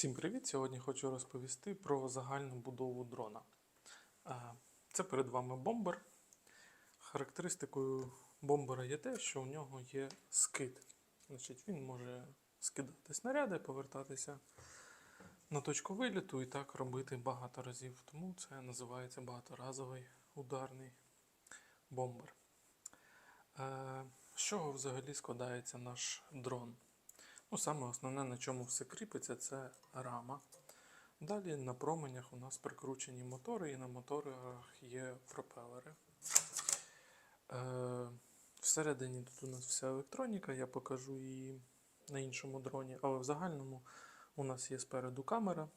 Всім привіт! Сьогодні хочу розповісти про загальну будову дрона. Е, Це перед вами бомбер. Характеристикою бомбера є те, що у нього є скид. Значить, він може скидати снаряди, повертатися на точку виліту і так робити багато разів. Тому це називається багаторазовий ударний бомбер. Е, З чого взагалі складається наш дрон? Ну, саме основне, на чому все кріпиться, це рама. Далі на променях у нас прикручені мотори, і на моторах є пропелери. Е, всередині тут у нас вся електроніка, я покажу її на іншому дроні, але в загальному у нас є спереду камера.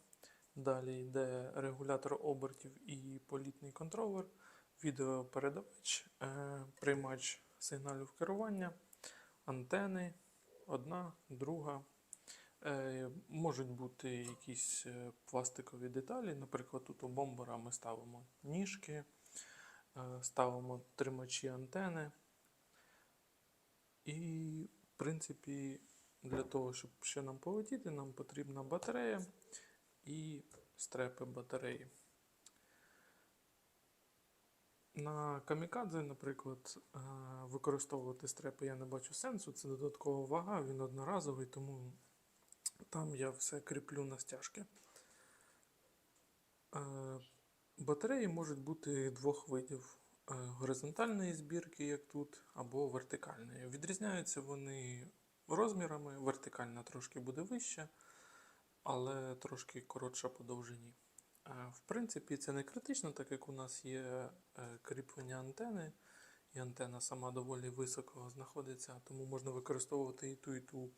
Далі йде регулятор обертів і політний контролер, відеопередавач, е, приймач сигналів керування, антени, одна, друга. Е, можуть бути якісь е, пластикові деталі. Наприклад, тут у бомбера ми ставимо ніжки, е, ставимо тримачі антени. І, в принципі, для того, щоб ще нам полетіти, нам потрібна батарея і стрепи батареї. На камікадзе, наприклад, е, використовувати стрепи я не бачу сенсу. Це додаткова вага, він одноразовий, тому там я все кріплю на стяжки. Е, Батареї можуть бути двох видів: Е, горизонтальної збірки, як тут, або вертикальної. Відрізняються вони розмірами. Вертикальна трошки буде вища, але трошки коротша по довжині. В принципі, це не критично, так як у нас є е, кріплення антени, і антена сама доволі високо знаходиться, тому можна використовувати і ту, і ту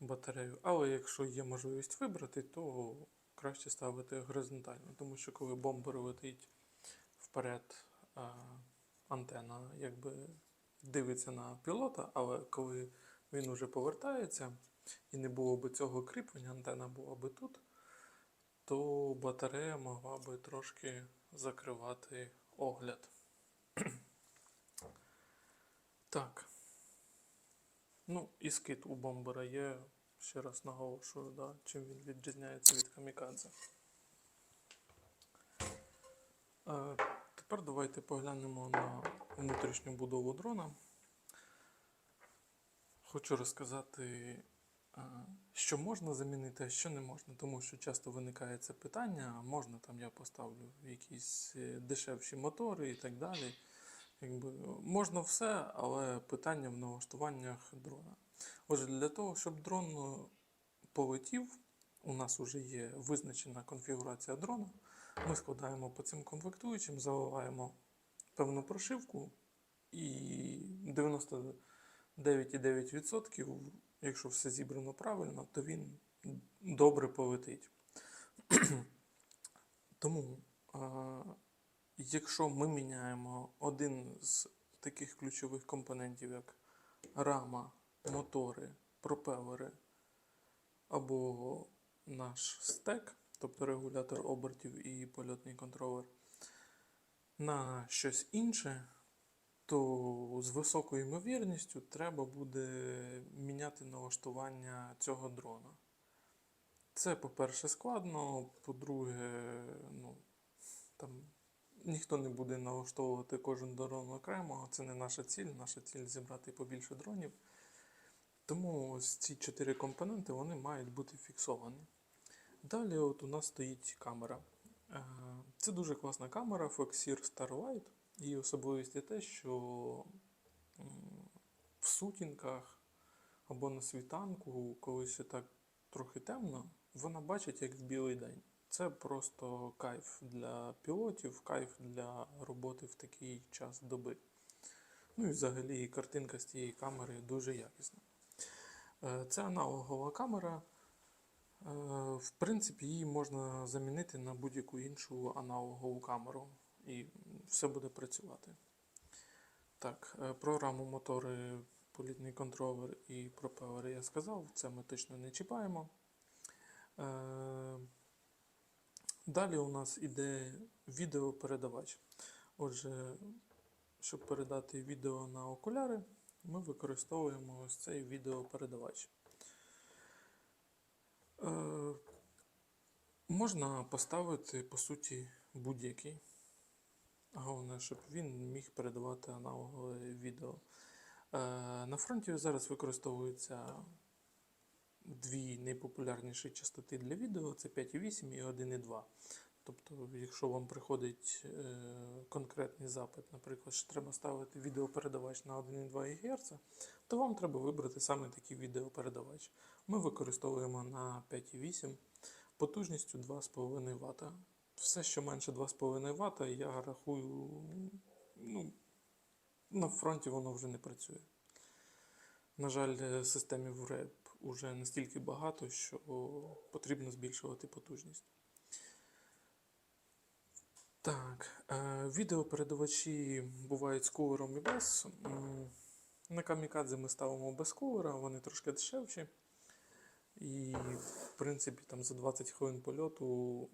батарею. Але якщо є можливість вибрати, то краще ставити горизонтально, тому що коли бомбер летить вперед, антена якби дивиться на пілота, але коли він уже повертається і не було б цього кріплення, антена була би тут то батарея могла би трошки закривати огляд. так. Ну, і скид у бомбера є, ще раз наголошую, да, чим він відрізняється від камікадзе. Е, тепер давайте поглянемо на внутрішню будову дрона. Хочу розказати Що можна замінити, а що не можна, тому що часто виникає це питання, можна там я поставлю якісь е, дешевші мотори і так далі. Якби, можна все, але питання в налаштуваннях дрона. Отже, для того, щоб дрон е, полетів, у нас вже є визначена конфігурація дрона. Ми складаємо по цим комплектуючим, заливаємо певну прошивку і 99,9% якщо все зібрано правильно, то він добре полетить. Тому, якщо ми міняємо один з таких ключових компонентів, як рама, мотори, пропелери або наш стек, тобто регулятор обертів і польотний контролер, на щось інше, то з високою ймовірністю треба буде міняти налаштування цього дрона. Це, по-перше, складно, по-друге, ну, там ніхто не буде налаштовувати кожен дрон окремо, це не наша ціль. Наша ціль зібрати побільше дронів. Тому ось ці чотири компоненти вони мають бути фіксовані. Далі от у нас стоїть камера. Е, це дуже класна камера Foxeer Starlight. Її особливість є те, що в сутінках або на світанку, коли ще так трохи темно, вона бачить як в білий день. Це просто кайф для пілотів, кайф для роботи в такий час доби. Ну і взагалі картинка з цієї камери дуже якісна. Е, це аналогова камера. Е, в принципі, її можна замінити на будь-яку іншу аналогову камеру і все буде працювати. Так, е, про раму мотори, політний контролер і пропелери я сказав, це ми точно не чіпаємо. Е, далі у нас іде відеопередавач. Отже, щоб передати відео на окуляри, ми використовуємо ось цей відеопередавач. Е, Можна поставити, по суті, будь-який. Головне, щоб він міг передавати аналогове відео. Е, На фронті зараз використовуються дві найпопулярніші частоти для відео це 5,8 і 1,2. Тобто, якщо вам приходить е, конкретний запит, наприклад, що треба ставити відеопередавач на 1,2 ГГц, то вам треба вибрати саме такий відеопередавач. Ми використовуємо на 5,8 потужністю 2,5 Вт. Все, що менше 2,5 Вт, я рахую, ну, на фронті воно вже не працює. На жаль, е, системів РЕП уже настільки багато, що потрібно збільшувати потужність. Так, е, відеопередавачі бувають з кулером і без. На камікадзе ми ставимо без кулера, вони трошки дешевші. І, в принципі, там за 20 хвилин польоту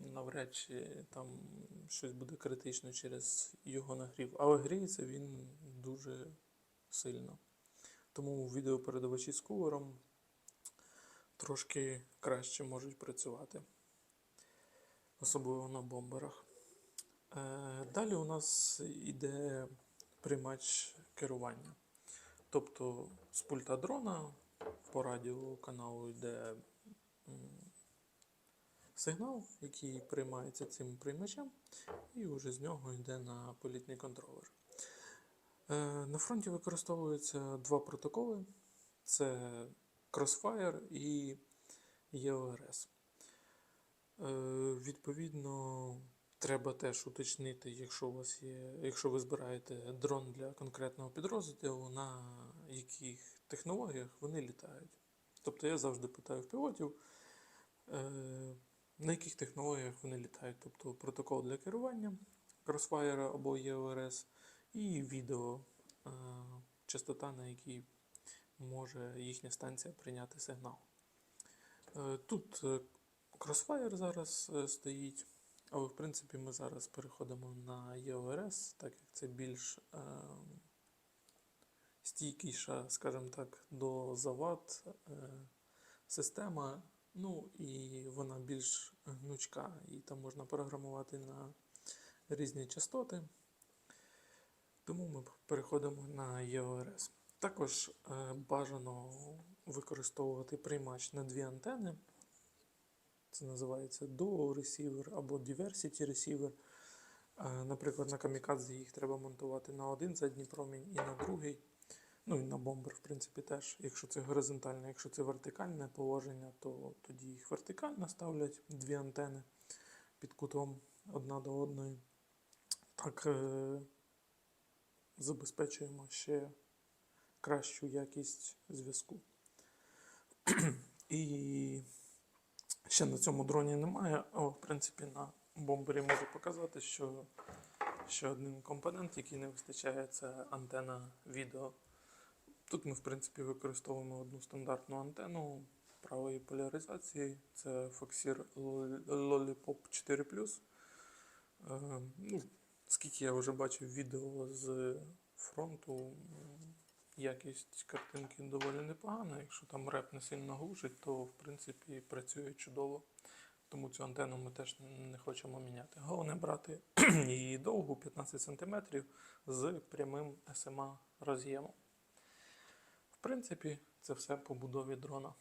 навряд чи там щось буде критично через його нагрів. Але гріється він дуже сильно. Тому відеопередавачі з кулером трошки краще можуть працювати. Особливо на бомберах. Е, Далі у нас йде приймач керування. Тобто з пульта дрона по радіоканалу йде сигнал, який приймається цим приймачем, і вже з нього йде на політний контролер. Е, На фронті використовуються два протоколи: це Crossfire і EORS. Е, Відповідно, треба теж уточнити, якщо у вас є, якщо ви збираєте дрон для конкретного підрозділу, на яких технологіях вони літають. Тобто я завжди питаю в пілотів, е, на яких технологіях вони літають. Тобто протокол для керування Crossfire або EORS і відео, е, частота, на якій може їхня станція прийняти сигнал. Е, Тут е, Crossfire зараз стоїть, але в принципі ми зараз переходимо на EORS, так як це більш стійкіша, скажімо так, до завад система. Ну і вона більш гнучка, і там можна програмувати на різні частоти. Тому ми переходимо на EORS. Також е, бажано використовувати приймач на дві антени. Це називається Dual Receiver або Diversity Receiver. Е, Наприклад, на камікадзе їх треба монтувати на один задній промінь і на другий. Ну і на бомбер, в принципі, теж. Якщо це горизонтальне, якщо це вертикальне положення, то тоді їх вертикально ставлять дві антени під кутом одна до одної. Так е, забезпечуємо ще кращу якість зв'язку. І ще на цьому дроні немає, але в принципі на бомбері можу показати, що ще один компонент, який не вистачає, це антена відео. Тут ми, в принципі, використовуємо одну стандартну антенну правої поляризації. Це Foxeer Lollipop 4 Е, ну, скільки я вже бачив відео з фронту, якість картинки доволі непогана. Якщо там реп не сильно глушить, то в принципі працює чудово. Тому цю антенну ми теж не хочемо міняти. Головне брати її довгу 15 см з прямим SMA роз'ємом. Принципі, це все по будові дрона.